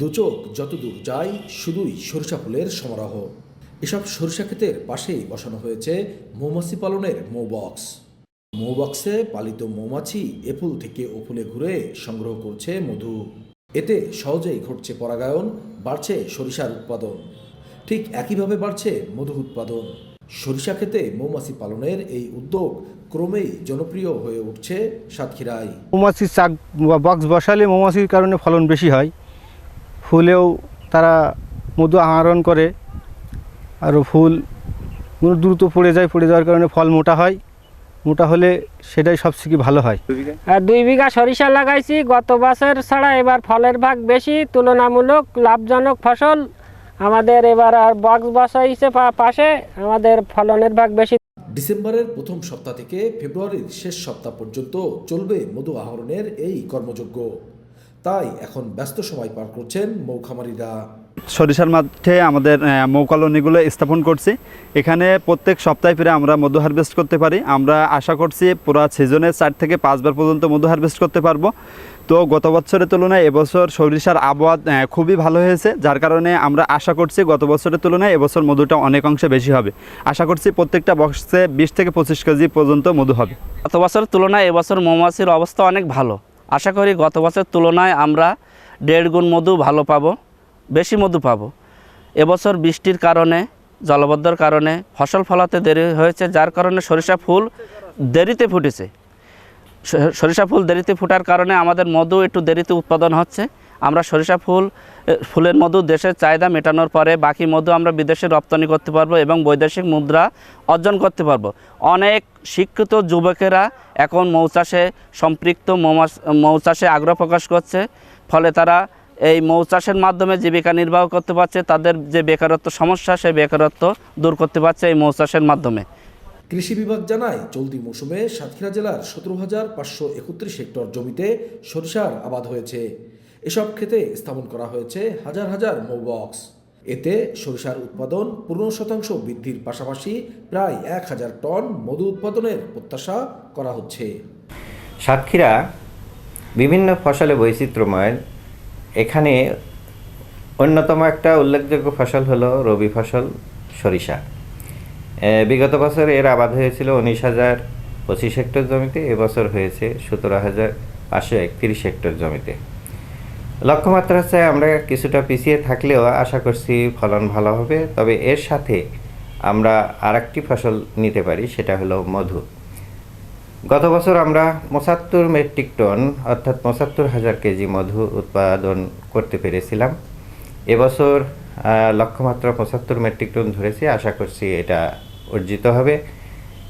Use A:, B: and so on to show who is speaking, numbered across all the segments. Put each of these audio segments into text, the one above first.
A: দু চোখ যতদূর যায়, শুধুই সরিষা ফুলের সমারোহ। এসব সরিষা ক্ষেতের পাশেই বসানো হয়েছে মৌমাছি পালনের মৌবক্স। মৌবক্সে পালিত মৌমাছি এ ফুল থেকে ও ঘুরে সংগ্রহ করছে মধু। এতে সহজেই ঘটছে পরাগায়ন, বাড়ছে সরিষার উৎপাদন। ঠিক একইভাবে বাড়ছে মধু উৎপাদন। সরিষা ক্ষেতে মৌমাছি পালনের এই উদ্যোগ ক্রমেই জনপ্রিয় হয়ে উঠছে সাতক্ষীরায়।
B: মৌমাছির চাক বক্স বসালে মৌমাছির কারণে ফলন বেশি হয়। ফুলেও তারা মধু আহরণ করে আর ফুল দ্রুত পড়ে যায় পড়ে যাওয়ার কারণে ফল মোটা হয়। মোটা হলে সেটাই সবথেকে ভালো হয়।
C: আর দুই বিঘা সরিষা লাগাইছি গত বছর ছাড়া এবার ফলের ভাগ বেশি তুলনামূলক লাভজনক ফসল। আমাদের এবার আর বক্স বসাইছে পা- পাশে আমাদের ফলনের ভাগ বেশি।
A: ডিসেম্বরের প্রথম সপ্তাহ থেকে ফেব্রুয়ারির শেষ সপ্তাহ পর্যন্ত চলবে মধু আহরণের এই কর্মযজ্ঞ। তাই এখন ব্যস্ত সময় পার করছেন মৌখামারিরা।
D: সরিষার মাঠে আমাদের মৌকলনিগুলো স্থাপন করছি। এখানে প্রত্যেক সপ্তাহে ফিরে আমরা মধু হারভেস্ট করতে পারি। আমরা আশা করছি পুরো সিজনে চার থেকে পাঁচবার পর্যন্ত মধু হারভেস্ট করতে পারব। তো গত বছরের তুলনায় এবছর সরিষার আবহাওয়া খুবই ভালো হয়েছে যার কারণে আমরা আশা করছি গত বছরের তুলনায় এবছর মধুটা অনেক অংশে বেশি হবে। আশা করছি প্রত্যেকটা বক্সে বিশ থেকে পঁচিশ কেজি পর্যন্ত মধু হবে।
E: গত বছরের তুলনায় এবছর মৌমাছির অবস্থা অনেক ভালো। আশা করি গত বছরের তুলনায় আমরা দেড় গুণ মধু ভালো পাবো, বেশি মধু পাবো। এবছর বৃষ্টির কারণে, জলবদ্ধর কারণে ফসল ফলাতে দেরি হয়েছে, যার কারণে সরিষা ফুল দেরিতে ফুটেছে। সরিষা ফুল দেরিতে ফোটার কারণে আমাদের মধু একটু দেরিতে উৎপাদন হচ্ছে। আমরা সরিষা ফুল ফুলের মধু দেশের চাহিদা মেটানোর পরে বাকি মধু আমরা বিদেশে রপ্তানি করতে পারব এবং বৈদেশিক মুদ্রা অর্জন করতে পারব। অনেক শিক্ষিত যুবকেরা এখন মৌচাষে সম্পৃক্ত মৌচাষে আগ্রহ প্রকাশ করছে। ফলে তারা এই মৌচাষের মাধ্যমে জীবিকা নির্বাহ করতে পারছে, তাদের যে বেকারত্ব সমস্যা, সেই বেকারত্ব দূর করতে পারছে এই মৌচাষের মাধ্যমে।
A: কৃষি বিভাগ জানায়, চলতি মৌসুমে সাতক্ষীরা জেলার সতেরো হাজার পাঁচশো একত্রিশ হেক্টর জমিতে সরিষার আবাদ হয়েছে। এসব ক্ষেতে স্থাপন করা হয়েছে হাজার হাজার মৌবক্স এতে সরিষার উৎপাদন পনেরো শতাংশ বৃদ্ধির পাশাপাশি প্রায় এক হাজার টন মধু উৎপাদনের প্রত্যাশা করা হচ্ছে।
F: সাতক্ষীরা বিভিন্ন ফসলে বৈচিত্র্যময়। এখানে অন্যতম একটা উল্লেখযোগ্য ফসল হলো রবি ফসল সরিষা। বিগত বছর এর আবাদ হয়েছিল উনিশ হাজার পঁচিশ হেক্টর জমিতে, এবছর হয়েছে সতেরো হাজার পাঁচশো একত্রিশ হেক্টর জমিতে। লক্ষ্যমাত্রা হচ্ছে আমরা কিছুটা পিছিয়ে থাকলেও আশা করছি ফলন ভালো হবে। তবে এর সাথে আমরা আরেকটি ফসল নিতে পারি, সেটা হলো মধু। গত বছর আমরা পঁচাত্তর মেট্রিক টন, অর্থাৎ পঁচাত্তর হাজার কেজি মধু উৎপাদন করতে পেরেছিলাম। এবছর লক্ষ্যমাত্রা পঁচাত্তর মেট্রিক টন ধরেছি, আশা করছি এটা অর্জিত হবে।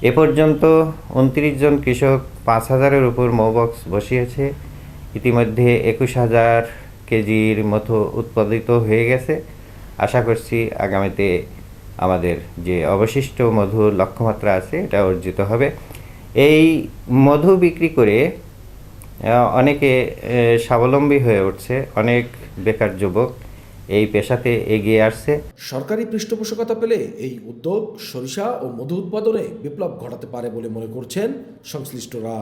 F: এ পর্যন্ত উনত্রিশ জন কৃষক পাঁচ হাজারের উপর মৌবক্স বসিয়েছে। ইতিমধ্যে একুশ হাজার কেজির মতো উৎপাদিত হয়ে গেছে। আশা করছি আগামীতে আমাদের যে অবশিষ্ট মধুর লক্ষ্যমাত্রা আছে, এটা অর্জিত হবে। এই মধু বিক্রি করে অনেকে স্বাবলম্বী হয়ে উঠছে। অনেক বেকার যুবক এই পেশাতে এগিয়ে আসছে।
A: সরকারি পৃষ্ঠপোষকতা পেলে এই উদ্যোগ সরিষা ও মধু উৎপাদনে বিপ্লব ঘটাতে পারে বলে মনে করছেন সংশ্লিষ্টরা।